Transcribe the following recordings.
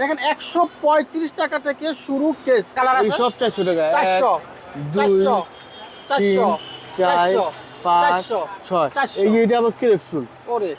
দেখেন একশো পঁয়ত্রিশ টাকা থেকে শুরু কেস কালার আছে? সব চারশো টাকা। চারশো চারশো চারশো চারশো চারশো ছয়। ওরে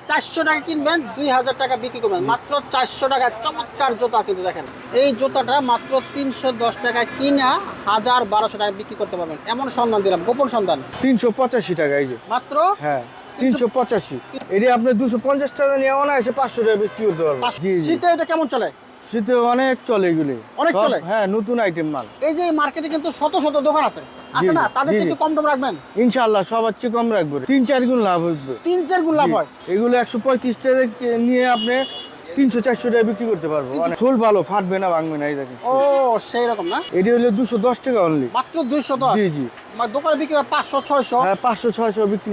টাকা কিনবেন দুই হাজার টাকা বিক্রি করবেন। মাত্র চারশো টাকা চমৎকার জুতা কিন্তু দেখেন। এই জুতাটা মাত্র তিনশো দশ টাকা কিনা হাজার বারোশো টাকা বিক্রি করতে পারবেন। এমন সন্ধান দিলাম গোপন সন্ধান। তিনশো পঁচাশি টাকা এই যে। মাত্র? হ্যাঁ তিনশো পঁচাশি। এটা আপনি দুশো পঞ্চাশ টাকা নিয়ে অনায়াসে পাঁচশো টাকা বিক্রি করতে পারবেন। শীতে এটা কেমন চলে? শীতে অনেক চলে এগুলি। অনেক চলে? হ্যাঁ নতুন আইটেম মাল। এই যে মার্কেটে কিন্তু শত শত দোকান আছে। আছে না? তাদের কম দাম রাখবেন? ইনশাল্লাহ সবার চেয়ে কম রাখব। তিন চার গুণ লাভ হইবে। তিন চার গুণ লাভ হয়? এগুলো একশো পঁয়ত্রিশ টাকা নিয়ে আপনি তিনশো চারশো টাকা বিক্রি করতে পারব। মানে ফুল ভালো ফাটবে না ভাঙবে না এই দেখেন। ও সেই রকম না? এটি হলো দুশো দশ টাকা অনলি মাত্র দুইশো দশ? জি জি। দোকানে বিক্রি হয় পাঁচশো ছয়শো। হ্যাঁ পাঁচশো ছয়শো বিক্রি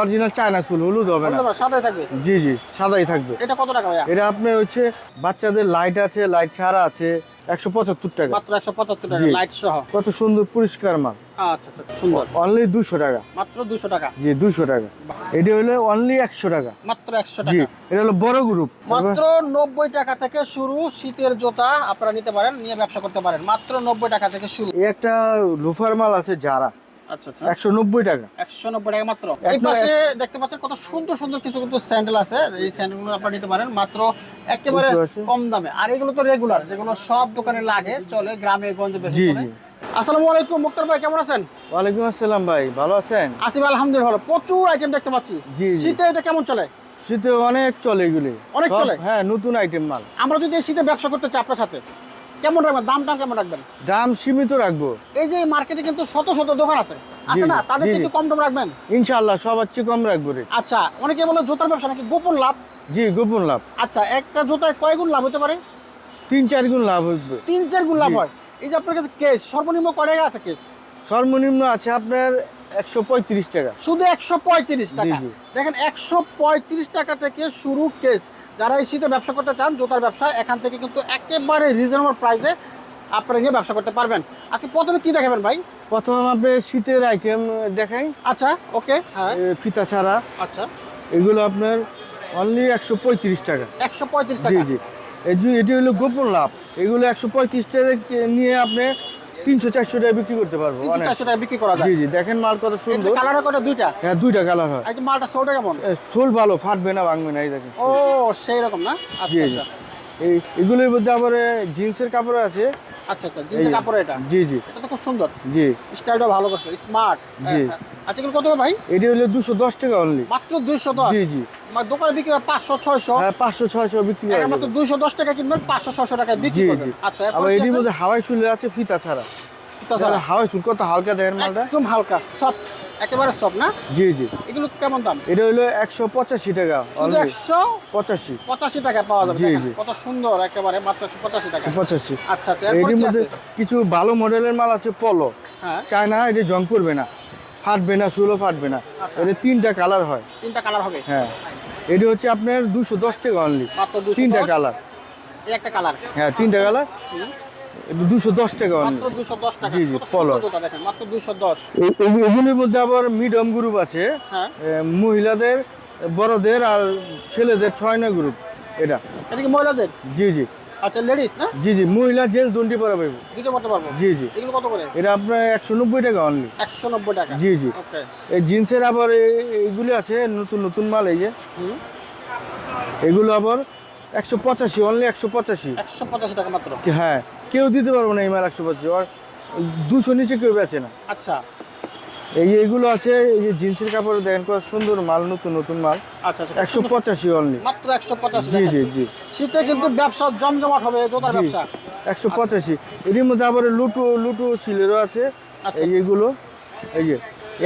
অরিজিনাল চায়না ফুল হলুদ হবে না। সাদাই থাকবে? জি জি সাদাই থাকবে। এটা কত টাকা ভাইয়া? এটা আপনার হচ্ছে বাচ্চাদের লাইট আছে লাইট ছাড়া আছে একশো পঁচাত্তর টাকা। মাত্র একশো পঁচাত্তর টাকা। লাইট সহ। কত সুন্দর পরিষ্কার মাল। আচ্ছা আচ্ছা সুন্দর। অনলি দুশো টাকা। মাত্র দুশো টাকা? জি দুশো টাকা। এটি হলো অনলি একশো টাকা। মাত্র একশো টাকা। এটা হলো বড় গ্রুপ মাত্র নব্বই টাকা থেকে শুরু শীতের জুতা আপনারা নিতে পারেন নিয়ে ব্যবসা করতে পারেন। মাত্র নব্বই টাকা থেকে শুরু। একটা লোফার মাল আছে যারা একশো নব্বই টাকা। একশো নব্বই টাকা মাত্র। এই পাশে দেখতে পাচ্ছেন কত সুন্দর সুন্দর কিছু কিন্তু স্যান্ডেল আছে। এই স্যান্ডেলগুলো আপনারা নিতে পারেন মাত্র একেবারে কম দামে। আর এগুলো তো রেগুলার যেগুলো সব দোকানে লাগে চলে গ্রামে গঞ্জে বেশি জি, জি। আসসালামু আলাইকুম মুক্তার ভাই কেমন আছেন? ওয়ালাইকুম আসসালাম ভাই ভালো আছেন? আসিফ আলহামদুলিল্লাহ ভালো। প্রচুর আইটেম দেখতে পাচ্ছি। জি। শীতে এটা কেমন চলে? শীতে অনেক চলে এগুলি। অনেক চলে? হ্যাঁ নতুন আইটেম মাল। আমরা যদি শীতে ব্যবসা করতে চাই আপনার সাথে কেমন রাখবেন? দাম টাম কেমন রাখবেন? দাম সীমিত রাখব। এই যে মার্কেটে কিন্তু শত শত দোকান আছে। আছে না? তাদের একটু কম দাম রাখবেন? ইনশাল্লাহ সবার চেয়ে কম রাখব রে। আচ্ছা অনেকে বলে জুতার ব্যবসা নাকি গোপন লাভ? জি গোপন লাভ। আচ্ছা একটা জুতায় কয় গুণ লাভ হতে পারে? তিন চার গুণ লাভ হইবে। তিন চার গুণ লাভ হয়। এই যে আপনার কাছে কেস সর্বনিম্ন কয় টাকা আছে কেস সর্বনিম্ন আছে আপনার একশো পঁয়ত্রিশ টাকা। শুধু একশো পঁয়ত্রিশ টাকা। দেখেন একশো পঁয়ত্রিশ টাকা থেকে শুরু কেস যারা এই শীতে ব্যবসা করতে চান জুতার ব্যবসা এখান থেকে কিন্তু একেবারে রিজনেবল প্রাইসে আপনারা নিয়ে ব্যবসা করতে পারবেন। আজকে প্রথমে কি দেখাবেন ভাই? প্রথমে আপনি শীতের আইটেম দেখাই। আচ্ছা ওকে হ্যাঁ। ফিতা ছাড়া। আচ্ছা। এগুলো আপনার অনলি একশো পঁয়ত্রিশ টাকা। একশো পঁয়ত্রিশ টাকা। জি। এই যে এটি হলো গোপন লাভ। এগুলো একশো পঁয়ত্রিশ টাকা নিয়ে আপনি তিনশো চারশো টাকা বিক্রি করতে পারব চারশো টাকা বিক্রি করা যায়। জি জি দেখেন মাল কত সুন্দর। কালার কত দুইটা? হ্যাঁ দুইটা কালার হয়। মালটা সোলটা কেমন? সোল ভালো ফাটবে না ভাঙবে না এই দেখেন ও সেই রকম না? জি আচ্ছা জি। আচ্ছা। এই এগুলোর মধ্যে আবার জিন্সের কাপড় আছে। আচ্ছা আচ্ছা জিন্সের কাপড় এটা? জি জি। এটা তো খুব সুন্দর। জি। স্টাইলটা ভালো করছে স্মার্ট জি। আচ্ছা কত ভাই? এটি হলো দুশো দশ টাকা অনলি মাত্র দশ? জি জি। মানে দোকানে বিক্রি হয় পাঁচশো ছয়শো? হ্যাঁ পাঁচশো ছয়শো বিক্রি হয় মাত্র দশ টাকা কিনবেন পাঁচশো ছয়শো টাকায় বিক্রি করবেন। আচ্ছা আবার এরপর এটির মধ্যে হাওয়াই চুলে আছে ফিতা ছাড়া। তাছাড়া হাওয়াই চুল কত হালকা দেখেন মালটা? একদম হালকা সফট একেবারে সফট না? জি জি। এগুলো কেমন দাম? এটা হলো একশো পঁচাশি টাকা। একশো পঁচাশি। পঁচাশি টাকা পাওয়া যাবে জি, জি। কত সুন্দর একেবারে মাত্র পঁচাশি টাকা। পঁচাশি। আচ্ছা আচ্ছা এটির মধ্যে কিছু ভালো মডেলের মাল আছে পলো হ্যাঁ। চায় না এটি জং করবে না। ফাটবে না চুলও ফাটবে না। আচ্ছা। এটা তিনটা কালার হয়। তিনটা কালার হবে? হ্যাঁ। এটি হচ্ছে আপনার দুশো দশ টাকা অনলি তিনটা কালার এই একটা কালার হ্যাঁ তিনটা কালার দুশো দশ টাকা অনলি জি, জি, দশ এগুলির মধ্যে আবার মিডিয়াম গ্রুপ আছে। হ্যাঁ। মহিলাদের বড়দের আর ছেলেদের ছয় না গ্রুপ এটা। এটা মহিলাদের? জি জি। আচ্ছা লেডিস না? জি জি মহিলা জেন্টস দুটি পরা পাইব দুটো করতে পারব? জি জি। এগুলো কত করে? এটা আপনার একশো নব্বই টাকা অনলি একশো নব্বই টাকা? জি জি। ওকে এই জিন্সের আবার এইগুলি আছে নতুন নতুন মাল এই যে। এগুলো আবার একশো পঁচাশি অনলি একশো পঁচাশি। একশো পঁচাশি টাকা মাত্র? হ্যাঁ কেউ দিতে পারব না এই মাল একশো পঁচাশি আর দুশো নিচে কেউ বেচে না। আচ্ছা। এই যে এগুলো আছে এই যে জিন্সের কাপড় দেখেন কত সুন্দর মাল নতুন নতুন মাল। আচ্ছা আচ্ছা একশো পঁচাশি অনলি মাত্র একশো পঁচাশি জি জি জি। শীতে কিন্তু ব্যবসা জমজমাট হবে জোতার ব্যবসা। একশো পঁচাশি। এর মধ্যে আবার লুটু লুটু সিলেরও আছে। আচ্ছা। এই এগুলো এই যে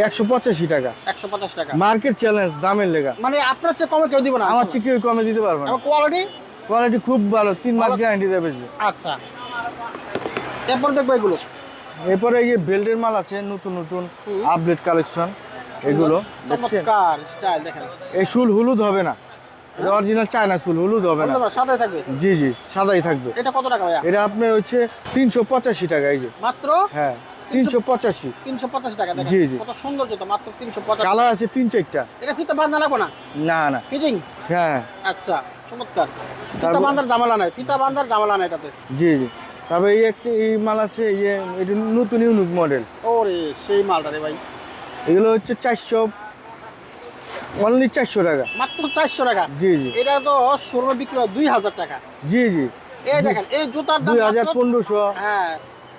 একশো পঁচাশি টাকা। একশো পঞ্চাশ টাকা। মার্কেট চ্যালেঞ্জ দামের লেগা। মানে আপনার চেয়ে কমে কেউ দিবে না? আমার চেয়ে কেউ কমে দিতে পারবে না। কোয়ালিটি কোয়ালিটি খুব ভালো তিন মাস গ্যারান্টি দেবে। আচ্ছা। এরপর দেখব এগুলো। এরপরে এই যে বেল্টের মাল আছে নতুন নতুন আপডেট কালেকশন এগুলো চমৎকার স্টাইল দেখেন। এই শুল হলুদ হবে না। অরিজিনাল চায়না শুল হলুদ হবে না। সাদাই থাকবে। জি জি সাদাই থাকবে। এটা কত টাকা ভাইয়া? এটা আপনার হচ্ছে তিনশো পঁচাশি টাকা এই যে। মাত্র? হ্যাঁ তিনশো পঁচাশি। তিনশো পঞ্চাশ টাকা দেখেন। জি, জি। কত সুন্দর জুতো মাত্র তিনশো পঞ্চাশ কালার আছে তিন চারটা। এটা ফিতে বাঁধা লাগবো না? না না। ফিটিং? হ্যাঁ। আচ্ছা চমৎকার। পিতা বান্ধার জামালা নাই পিতা বান্ধার জামালা নাই তাতে জি জি। তারপরে এই একটা এই মাল আছে এই যে এটা নতুন ইউনিক মডেল ওরে সেই মালটা রে ভাই। এগুলো হচ্ছে চারশো অনলি চারশো টাকা। মাত্র চারশো টাকা? জি জি। এটা তো শোরুমে বিক্রি হয় দুই হাজার টাকা। জি জি। এই দেখেন এই জুতার দাম দুই হাজার পনেরোশো। হ্যাঁ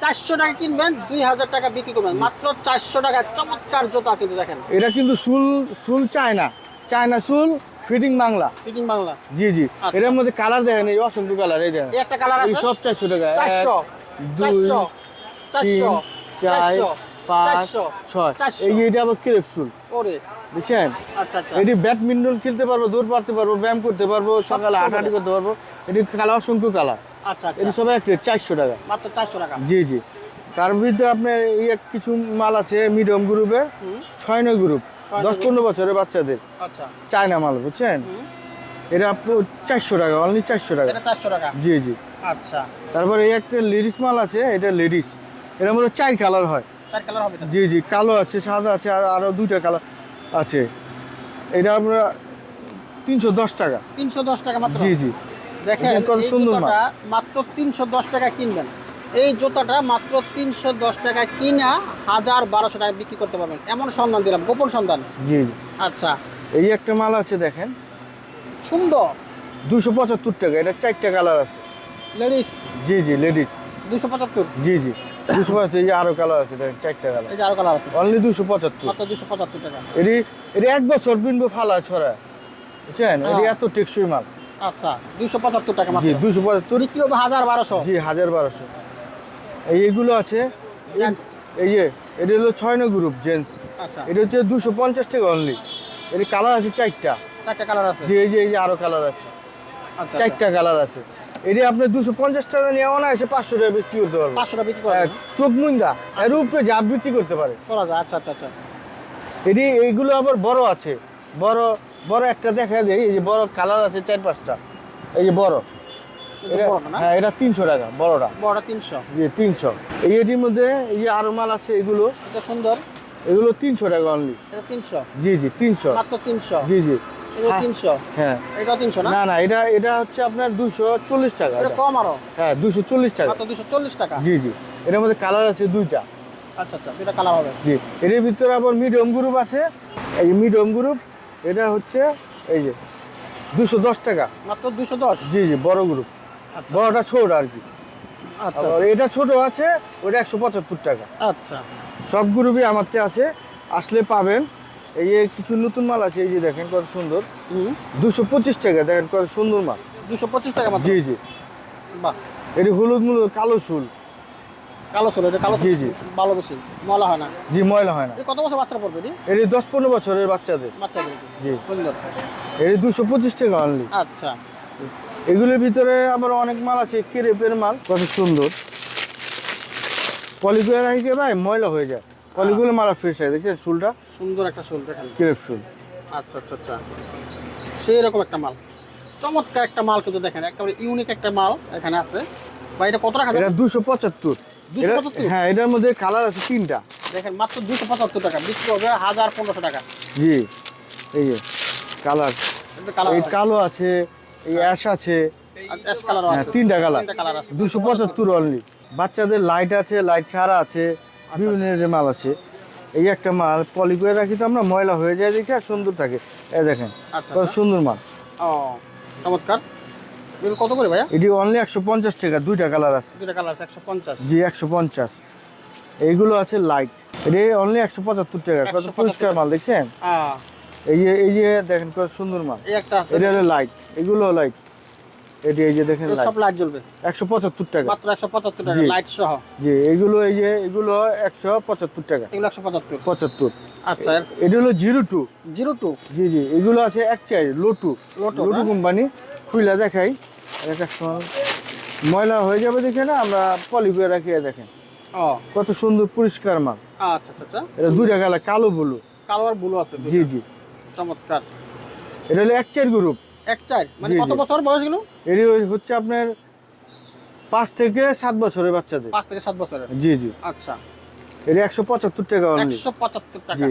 চারশো টাকা কিনবেন দুই হাজার টাকা বিক্রি করবেন। মাত্র চারশো টাকা চমৎকার জুতা কিন্তু দেখেন। এটা কিন্তু সুল সুল চায়না। চায়না সুল ফিটিং বাংলা। ফিটিং বাংলা। জি জি। আচ্ছা। এটার মধ্যে কালার দেখেন এই অসংখ্য কালার এই দেখেন। একটা কালার আছে? সব চারশো টাকা। এক, চারশো। দুই চারশো। তিন চারশো। চার চারশো। পাঁচ ছয়। এই এটা আবার ক্রেপ ওরে। বুঝছেন আচ্ছা আচ্ছা। এটি ব্যাডমিন্টন খেলতে পারব দৌড় পারতে পারব ব্যায়াম করতে পারব সকালে হাঁটাহাঁটি করতে পারব। এটি কালার অসংখ্য কালার। আচ্ছা এটি সবাই এক চারশো টাকা। মাত্র চারশো টাকা। জি জি। তার ভিতরে আপনার এই কিছু মাল আছে মিডিয়াম গ্রুপের ছয় নয় গ্রুপ দশ পনেরো বছরের বাচ্চাদের। আচ্ছা। চায়না মাল বুঝছেন? এটা আপনার চারশো টাকা অনলি চারশো টাকা। চারশো টাকা? জি জি। আচ্ছা। তারপরে এই একটা লেডিস মাল আছে এটা লেডিস এটার মধ্যে চার কালার হয়। জি জি কালো আছে সাদা আছে আর আরও দুইটা কালার আছে। এটা আমরা তিনশো দশ টাকা। তিনশো দশ টাকা মাত্র? জি জি। দেখেন দেখেন কত সুন্দর মাত্র তিনশো দশ টাকা কিনবেন। এই জুতাটা মাত্র তিনশো দশ টাকা কিনা হাজার বারোশো টাকা বিক্রি করতে পারবেন। এমন সন্ধান দিলাম গোপন সন্ধান। জি জি। আচ্ছা। এই একটা মাল আছে দেখেন। সুন্দর। দুশো পঁচাত্তর টাকা এটা চারটা কালার আছে। লেডিস জি জি লেডিস দুশো পঁচাত্তর। জি জি। দুশো পঁচাত্তর এই যে আরও কালার আছে দেখেন চারটা কালার। এই যে আরও কালার আছে। অনলি দুশো পঁচাত্তর। মাত্র দুশো পঁচাত্তর টাকা। এটি এটি এক বছর পিনবো ফালা ছড়া। বুঝছেন? এটি হ্যাঁ। এত টেকসই মাল। আচ্ছা দুশো পঁচাত্তর টাকা জি দুশো পঁচাত্তর। বিক্রি হবে হাজার বারোশো। জি হাজার বারোশো। এই এগুলো আছে। এই যে এটা হলো ছয় নয় গ্রুপ জেন্টস আচ্ছা। এটা হচ্ছে দুশো পঞ্চাশ টাকা অনলি এটি কালার আছে চারটা। চারটে কালার আছে। যে এই যে এই যে আরও কালার আছে। আচ্ছা চারটা কালার আছে। এটি আপনি দুশো পঞ্চাশ টাকা নিয়ে অনায়াসে পাঁচশো টাকা বিক্রি করতে পারবেন। পাঁচশো টাকা বিক্রি করা হ্যাঁ, চোখ মুন্দা। এর উপরে জাপ বিক্রি করতে পারে। করা যায় আচ্ছা আচ্ছা আচ্ছা। এটি এইগুলো আবার বড় আছে। বড় বড় একটা দেখা যায় এই যে বড় কালার আছে চার পাঁচটা। এই যে বড়। না হ্যাঁ এটা তিনশো টাকা বড়টা। বড়টা তিনশো। জি তিনশো। এই এটির মধ্যে এই আরও মাল আছে এগুলো এটা সুন্দর। এগুলো তিনশো টাকা অনলি এটা তিনশো। জি জি তিনশো। মাত্র তিনশো। জি জি। হ্যাঁ। তিনশো। হ্যাঁ। তিনশো না? না এটা এটা হচ্ছে আপনার দুশো চল্লিশ টাকা এটা এটা। কম আরও? হ্যাঁ দুশো চল্লিশ টাকা। দুশো চল্লিশ টাকা? জি জি। এটার মধ্যে কালার আছে দুইটা। আচ্ছা আচ্ছা কালার হবে। জি এর ভিতরে আবার মিডিয়াম গ্রুপ আছে। এই যে মিডিয়াম গ্রুপ এটা হচ্ছে এই যে দুশো দশ টাকা। মাত্র দুশো দশ? জি জি বড় গ্রুপ বড়টা ছোট আর কি। আচ্ছা। এটা ছোট আছে ওটা একশো পঁচাত্তর টাকা। আচ্ছা। সব গ্রুপই আমারতে আছে। আসলে পাবেন এই যে কিছু নতুন মাল আছে এই যে দেখেন কত সুন্দর। দুশো পঁচিশ টাকা দেখেন কত সুন্দর মাল। দুশো পঁচিশ টাকা জি জি। বাহ। এটি হলুদ মূল কালো চুল। কালো ছিল এটা কালো জি, জি। ভালো বেশি। মলা হয় না। জি ময়লা হয় না। কত বছর বাচ্চা পড়বে এটি? দশ পনেরো বছরের বাচ্চাদের। বাচ্চাদের। জি। সুন্দর। এটি দুশো পঁচিশ টাকা অনলি আচ্ছা। এগুলোর ভিতরে আবার অনেক মাল আছে কেরেপের মাল কত সুন্দর। পলিগুলো রাখি ভাই? ময়লা হয়ে যায়। পলিগুলো মালা ফ্রেশ হয় দেখছেন? চুলটা? সুন্দর একটা শোল দেখেন। কেরেপ চুল। আচ্ছা আচ্ছা আচ্ছা। সেই রকম একটা মাল। চমৎকার একটা মাল কিন্তু দেখেন একেবারে ইউনিক একটা মাল এখানে আছে। ভাই এটা কত টাকা? এটা? দুশো পঁচাত্তর। 275? হ্যাঁ এটার মধ্যে কালার আছে তিনটা। দেখেন মাত্র দুশো পঁচাত্তর টাকা। বিক্রি হবে হাজার পনেরোশো টাকা। জি এই যে কালার কালার এই কালো আছে এই অ্যাশ আছে। কালার হ্যাঁ তিনটা কালার আছে। দুশো পঁচাত্তর অনলি বাচ্চাদের লাইট আছে লাইট ছাড়া আছে আচ্ছা, বিভিন্ন যে মাল আছে। এই একটা মাল পলি করে রাখি তো আমরা ময়লা হয়ে যায় দেখে আর সুন্দর থাকে। এই দেখেন আচ্ছা কত আচ্ছা। সুন্দর মাল। চমৎকার। কত করে ভাইয়া? এটি অনলি একশো পঞ্চাশ টাকা দুইটা কালার আছে। কালার আছে একশো পঞ্চাশ। জি একশো পঞ্চাশ। এইগুলো আছে লাইট এটি অনলি একশো পঁচাত্তর টাকা কত পরিষ্কার মাল দেখছেন? হ্যাঁ। এই যে এই যে দেখেন কত সুন্দর মাল। একটা আছে। এটা হলো লাইট এগুলো লাইট এটি এই যে দেখেন লাইট সব লাইট জ্বলবে। একশো পঁচাত্তর টাকা। মাত্র একশো পঁচাত্তর টাকা লাইট সহ। জি এগুলো এই যে এগুলো একশো পঁচাত্তর টাকা। এগুলো একশো পঁচাত্তর। পঁচাত্তর। আচ্ছা এটা হলো জি জি এগুলো আছে এক চাই লোটু কোম্পানি খুইলা দেখাই। ময়লা হয়ে যাবে দেখে না আমরা পলি করে রাখি দেখেন। কত সুন্দর পরিষ্কার মাল। আচ্ছা আচ্ছা আচ্ছা। এটা দুইটা গালা কালো বলু কালো আর ব্লু আছে জি জি। চমৎকার। এটা হলো এক চার গ্রুপ এক চার? মানে কত বছর বয়স গেল এটি হচ্ছে আপনার পাঁচ থেকে সাত বছরের বাচ্চাদের। পাঁচ থেকে সাত বছরের? জি জি। আচ্ছা। এটা একশো পঁচাত্তর টাকা একশো পঁচাত্তর টাকা।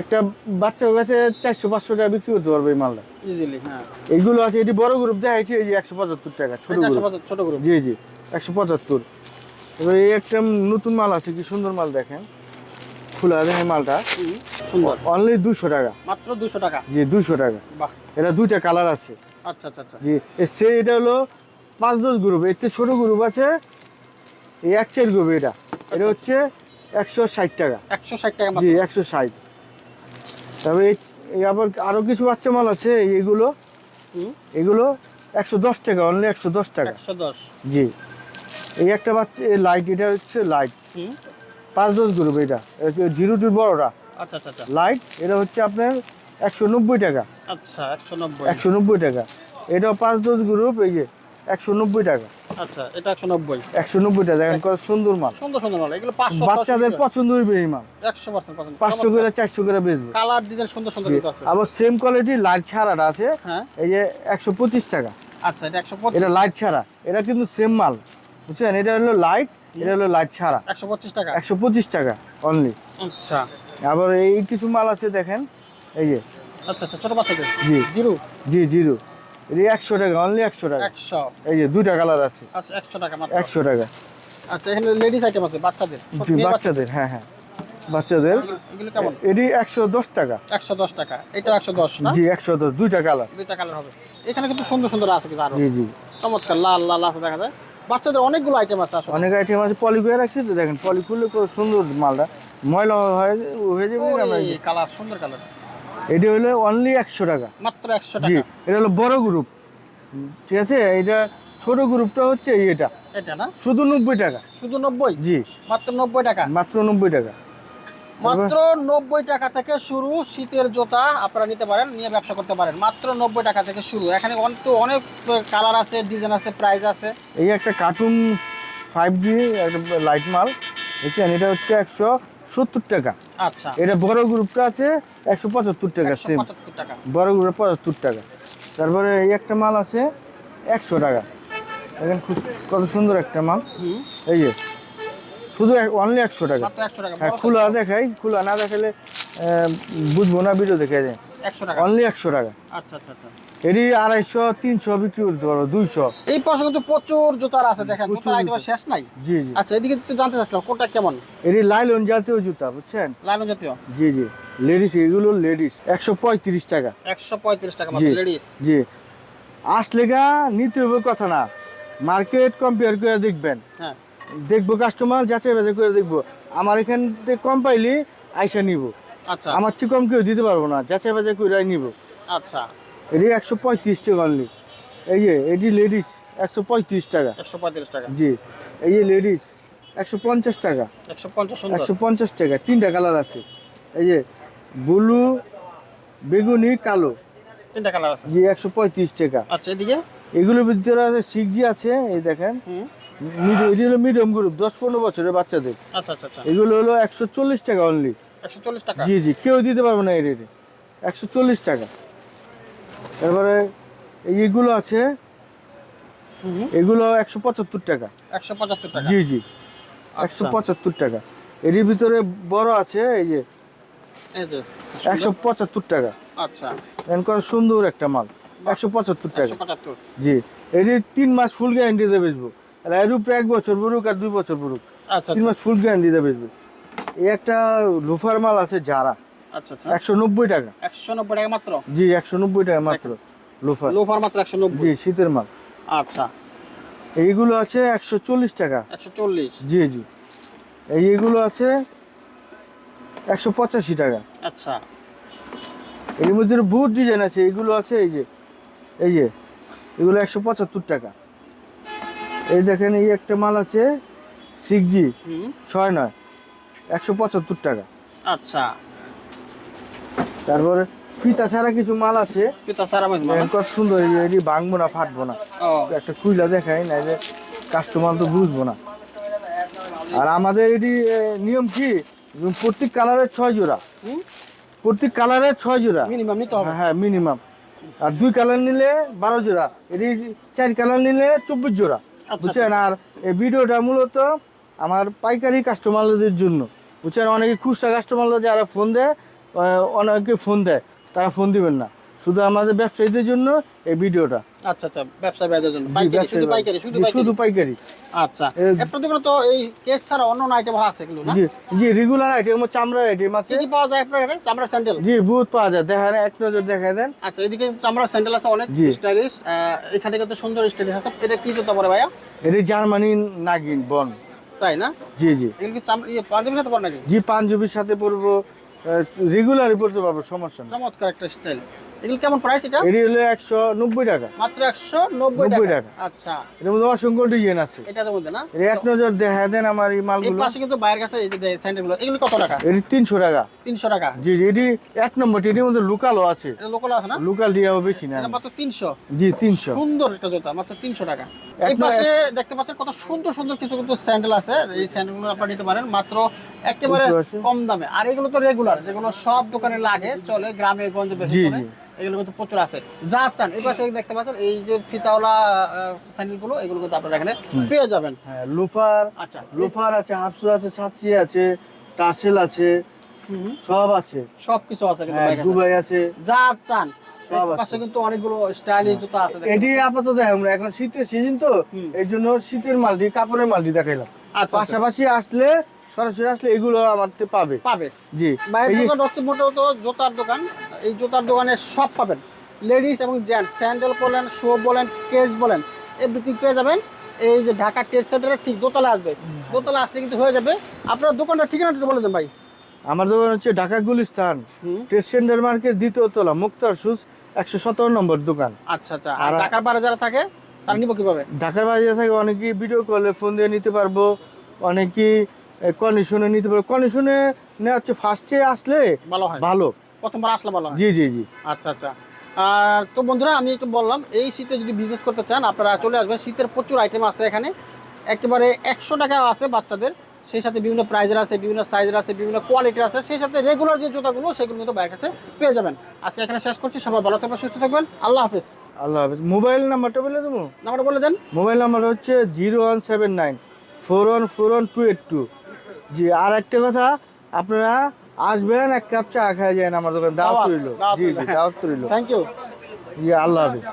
একটা বাচ্চার কাছে চারশো পাঁচশো টাকা বিক্রি করতে পারবে এই মালটা। ইজিলি হ্যাঁ। এইগুলো আছে এটি বড় গ্রুপ দেখাইছি এই যে একশো পঁচাত্তর টাকা ছোট গ্রুপ ছোট গ্রুপ জি জি। একশো পঁচাত্তর। এবার এই একটা নতুন মাল আছে কি সুন্দর মাল দেখেন। খোলা মালটা। সুন্দর। অনলি দুশো টাকা। মাত্র দুশো টাকা? জি দুশো টাকা। বাহ। এটা দুইটা কালার আছে। আচ্ছা আচ্ছা আচ্ছা। জি এ- সে এটা হলো পাঁচ দশ গ্রুপ এর চেয়ে ছোট গ্রুপ আছে এই এক চার গ্রুপ এটা। এটা হচ্ছে একশো ষাট টাকা। একশো ষাট টাকা জি একশো ষাট। তবে এই- আবার আরও কিছু বাচ্চা মাল আছে এগুলো। এগুলো একশো দশ টাকা অনলি একশো দশ টাকা। একশো দশ। জি। এই একটা বাচ্চা লাইট এটা হচ্ছে লাইট পাঁচ দশ গ্রুপ এটা। জিরো টুর বড়টা? আচ্ছা আচ্ছা আচ্ছা। লাইট এটা হচ্ছে আপনার একশো নব্বই টাকা। আচ্ছা একশো নব্বই। একশো নব্বই টাকা। এটাও পাঁচ দশ গ্রুপ এই যে একশো নব্বই টাকা। আচ্ছা এটা একশো নব্বই। একশো নব্বই টাকা দেখেন কত সুন্দর মাল। সুন্দর সুন্দর মাল। এগুলো পাঁচশো বাচ্চাদের পছন্দ হইবে এই মাল। একশো পার্সেন্ট পাঁচশো। করে চারশো করে বেচবে। কালার ডিজাইন সুন্দর সুন্দর আছে। আবার সেম কোয়ালিটি লাইট ছাড়াটা আছে। হ্যাঁ। এই যে একশো পঁচিশ টাকা। আচ্ছা এটা একশো পঁচিশ। এটা লাইট ছাড়া। এটা কিন্তু সেম মাল। বুঝছেন? এটা হলো লাইট এটা হলো লাইট ছাড়া একশো পঁচিশ টাকা। একশো পঁচিশ টাকা অনলি আচ্ছা। আবার এই কিছু মাল আছে দেখেন এই যে। আচ্ছা আচ্ছা ছোট বাচ্চাদের? জি। জিরো? জি জিরো। এটা একশো টাকা অনলি একশো টাকা। একশো। এই যে দুইটা কালার আছে। আচ্ছা একশো টাকা মাত্র। একশো টাকা। আচ্ছা এখানে লেডিস আইটেম আছে বাচ্চাদের? বাচ্চাদের? হ্যাঁ হ্যাঁ। বাচ্চাদের। এটি একশো দশ টাকা। একশো দশ টাকা। এটাও একশো দশ জি একশো দশ দুইটা কালার। দুইটা কালার হবে। এখানে কিন্তু সুন্দর সুন্দর আছে কিন্তু আরও। জি জি। চমৎকার লাল লাল আছে দেখা যায়। বাচ্চাদের অনেকগুলো আইটেম আছে আসলে। অনেক আইটেম আছে পলি করে রাখছি তো দেখেন পলি খুললে কত সুন্দর মালটা। ময়লা হয়ে হয়ে যাবে কালার সুন্দর কালার এটা হলো অনলি একশো টাকা। মাত্র একশো টাকা। এটা হলো বড় গ্রুপ ঠিক আছে এটা ছোট গ্রুপটা হচ্ছে এটা এটা না? শুধু নব্বই টাকা। শুধু নব্বই? জি। মাত্র নব্বই টাকা? মাত্র নব্বই টাকা। মাত্র নব্বই টাকা থেকে শুরু শীতের জুতা আপনারা নিতে পারেন নিয়ে ব্যবসা করতে পারেন। মাত্র নব্বই টাকা থেকে শুরু। এখানে অনেক অনেক কালার আছে ডিজাইন আছে প্রাইস আছে। এই একটা কার্টুন ফাইভ জি একটা লাইট মাল বুঝছেন এটা হচ্ছে একশো সত্তর টাকা। আচ্ছা। এটা বড় গ্রুপটা আছে একশো পঁচাত্তর টাকা সেম টাকা। বড় গ্রুপে পঁচাত্তর টাকা। তারপরে এই একটা মাল আছে একশো টাকা। দেখেন খুব কত সুন্দর একটা মাল। এই যে শুধু অনলি একশো টাকা। হ্যাঁ খোলা দেখাই খোলা না দেখালে বুঝব না ভিডিও দেখে যায় অনলি একশো টাকা। আচ্ছা আচ্ছা আচ্ছা। এটি আড়াইশো তিনশো বিক্রি করতে পারব দুইশো। এই পাশে কিন্তু প্রচুর জুতার আছে দেখেন জুতার আইটেম শেষ নাই? জি জি। আচ্ছা এদিকে একটু জানতে চাচ্ছিলাম কোনটা কেমন? এটি লাইলন জাতীয় জুতা বুঝছেন? লাইন জাতীয়? জি জি। লেডিস এগুলো লেডিস একশো পঁয়ত্রিশ টাকা। একশো পঁয়ত্রিশ টাকা জি লেডিস জি। আসলে গা নিতে হবে কথা না। মার্কেট কম্পেয়ার করে দেখবেন। হ্যাঁ। দেখব কাস্টমার যাচাই বাছাই করে দেখব। আমার এখান থেকে কম পাইলে আইসা নিব। আচ্ছা। আমার চেয়ে কম কেউ দিতে পারব না যাচাই বাছাই করে নিব। আচ্ছা। এটি একশো পঁয়ত্রিশ টাকা অনলি এই যে এটি লেডিস একশো পঁয়ত্রিশ টাকা। একশো পঁয়ত্রিশ টাকা। জি এই যে লেডিস একশো পঞ্চাশ টাকা। একশো পঞ্চাশ একশো পঞ্চাশ টাকা তিনটা কালার আছে। এই যে ব্লু বেগুনি কালো। তিনটা কালার আছে। জি একশো পঁয়ত্রিশ টাকা। আচ্ছা এদিকে? এগুলোর ভিতরে আছে সিক্স জি আছে এই দেখেন। এটি হলো মিডিয়াম গ্রুপ দশ পনেরো বছরের বাচ্চাদের। আচ্ছা আচ্ছা আচ্ছা। এগুলো হলো একশো চল্লিশ টাকা অনলি একশো চল্লিশ টাকা? জি জি কেউ দিতে পারবে না এই রেটে একশো চল্লিশ টাকা। তারপরে এইগুলো আছে এগুলো একশো পঁচাত্তর টাকা। একশো পঁচাত্তর টাকা? জি জি একশো আচ্ছা। পঁচাত্তর টাকা। এর ভিতরে বড় আছে এই যে একশো পঁচাত্তর টাকা। আচ্ছা। কত সুন্দর একটা মাল একশো পঁচাত্তর টাকা। জি এটি তিন মাস ফুল গ্যারান্টিতে বেচবো এর উপরে এক বছর পড়ুক আর দুই বছর পড়ুক আচ্ছা তিন আচ্ছা। মাস ফুল গ্যারান্টিতে বেচবো এই একটা লোফার মাল আছে যারা আচ্ছা আচ্ছা। একশো নব্বই টাকা। একশো নব্বই টাকা মাত্র? জি একশো নব্বই টাকা মাত্র লোফার লোফার মাত্র একশো জি নব্বই শীতের মাল। আচ্ছা। এইগুলো আছে একশো চল্লিশ টাকা। একশো চল্লিশ? জি জি। এই এইগুলো আছে একশো পঁচাশি টাকা। আচ্ছা। এর মধ্যে বহুত ডিজাইন আছে এইগুলো আছে এই যে এই যে এগুলো একশো পঁচাত্তর টাকা। এই দেখেন এই একটা মাল আছে সিক্স জি ছয় নয় একশো পঁচাত্তর টাকা। আচ্ছা। তারপরে ফিতা ছাড়া কিছু মাল আছে। কত সুন্দর এটি ভাঙবো না ফাটবো না। একটা খুইলা দেখাই না যে কাস্টমার তো বুঝব না। আর আমাদের এটি নিয়ম কি? প্রত্যেক কালারের ছয় জোড়া। প্রত্যেক কালারের ছয় জোড়া। মিনিমাম নিতে হবে। হ্যাঁ হ্যাঁ মিনিমাম আর দুই কালার নিলে বারো জোড়া। এটি চার কালার নিলে চব্বিশ জোড়া। বুঝছেন? আর এই ভিডিওটা মূলত আমার পাইকারি কাস্টমারদের জন্য। বুঝছেন? অনেকে খুচরা কাস্টমাররা যারা ফোন দেয় অনেকে ফোন দেয় তারা ফোন দিবেন না। শুধু আমাদের ব্যবসায়ীদের জন্য এই ভিডিওটা। আচ্ছা আচ্ছা ব্যবসা ব্যয়ের জন্য। পাইকারি শুধু পাইকারি শুধু পাইকারি? শুধু পাইকারি। আচ্ছা। এ- আপনার দোকানে তো এই কেস ছাড়া অন্য আইটেম আছে এগুলো না? জি জি রেগুলার আইটেম চামড়ার আইটেম আছে। কি পাওয়া যায় আপনার এখানে? চামড়ার স্যান্ডেল জি পাওয়া যায়। দেখেন এক নজর দেন। আচ্ছা এদিকে চামড়ার স্যান্ডেল আছে অনেক। স্টাইলিশ এখানে কিন্তু সুন্দর স্টাইলিশ আছে। এটা কি জুতা পরে ভাইয়া? এটি জার্মানি নাগিন বন। তাই না? জি জি। এগুলো কি চামড়া ইয়ে পাঞ্জাবির সাথে পরে নাকি? জি পাঞ্জাবির সাথে পরবো। রেগুলারই পড়তে পারব সমস্যা নেই। চমৎকার একটা স্টাইল এগুলো কেমন প্রাইস এটা? এটি হলো একশো নব্বই টাকা। মাত্র একশো নব্বই টাকা। আচ্ছা। এর মধ্যে অসংখ্য ডিজাইন আছে। এটার মধ্যে না? এর এক নজর দেখা দেন আমার এই এই মালগুলো। পাশে কিন্তু বাইরের কাছে এই যে স্যান্ডেলগুলো এগুলো কত টাকা? এটি তিনশো টাকা। তিনশো টাকা। জি জি এটি এক নম্বর এটির মধ্যে লোকালও আছে। এটা লোকাল আছে না? লোকাল দিয়েও বেশি না। এটা মাত্র তিনশো। জি তিনশো। সুন্দর একটা জুতা মাত্র তিনশো টাকা। এই পাশে দেখতে পাচ্ছেন কত সুন্দর সুন্দর কিছু কিন্তু স্যান্ডেল আছে। এই স্যান্ডেলগুলো আপনারা নিতে পারেন মাত্র একেবারে কম দামে। আর এগুলো তো রেগুলার যেগুলো সব দোকানে লাগে চলে গ্রামে গঞ্জে বেশি। জি। এগুলো কিন্তু প্রচুর আছে। যা চান এই পাশে দেখতে পাচ্ছেন এই যে ফিতাওয়ালা স্যান্ডেলগুলো এগুলো কিন্তু আপনারা এখানে পেয়ে যাবেন। হ্যাঁ লোফার আচ্ছা লোফার আছে হাফসু আছে ছাত্রী আছে টাসেল আছে সব আছে। সব কিছু আছে কিন্তু হ্যাঁ দুবাই আছে। যা চান সব পাশে কিন্তু অনেকগুলো স্টাইলিশ জুতা আছে এটি আপাতত দেখাম না এখন শীতের সিজন তো। এই জন্য শীতের মালটি কাপড়ের মালটি দেখাইলাম। আচ্ছা আচ্ছা, পাশাপাশি আসলে সরাসরি আসলে এগুলো আমার পাবে। পাবে। জি। এই দোকান মোটামুটি জুতার দোকান। এই জুতার দোকানে সব পাবেন। লেডিস এবং জেন্টস স্যান্ডেল বলেন শু বলেন কেস বলেন এভরিথিং পেয়ে যাবেন। এই যে ঢাকা টেস্ট সেন্টারের ঠিক দোতলা আসবে। দোতলা আসলে কিন্তু হয়ে যাবে। আপনার দোকানটা ঠিকানাটা বলে দেন ভাই। আমার দোকান হচ্ছে Dhaka Gulistan. Trade centre market দ্বিতীয় তলা মুক্তার সুজ একশো সতেরো নম্বর দোকান। আচ্ছা আচ্ছা। আর আর- ঢাকার বাইরে যারা থাকে তারা নিব কীভাবে? ঢাকার বাইরে থেকে অনেকেই ভিডিও কলে ফোন দিয়ে নিতে পারব। অনেকেই কন্ডিশনে নিতে পারব কন্ডিশনে নেওয়া হচ্ছে ফার্স্টে আসলে ভালো হয়। ভালো। প্রথমবার আসলে ভালো হয়। জি জি জি। আচ্ছা আচ্ছা। আর তো বন্ধুরা আমি একটু বললাম এই শীতে যদি বিজনেস করতে চান আপনারা চলে আসবেন। শীতের প্রচুর আইটেম আছে এখানে। একেবারে একশো টাকা আছে বাচ্চাদের। সেই সাথে বিভিন্ন প্রাইজের আছে বিভিন্ন সাইজের আছে বিভিন্ন কোয়ালিটির আছে। সেই সাথে রেগুলার যে জুতাগুলো সেগুলো কিন্তু বাইরের কাছে পেয়ে যাবেন। আজকে এখানে শেষ করছি। সবাই ভালো থাকবেন সুস্থ থাকবেন। আল্লাহ হাফিজ। আল্লাহ হাফেজ। মোবাইল নাম্বারটা বলে দেবো? নাম্বারটা বলে দেন। মোবাইল নাম্বার হচ্ছে zero one seven nine four one four one two eight two. জি আর একটা কথা আপনারা আসবেন এক কাপ চা খাই যায় আমার দোকান। দাওয়াত রইল। জি জি। দাওয়াত রইল। থ্যাংক ইউ জি আল্লাহ হাফিজ।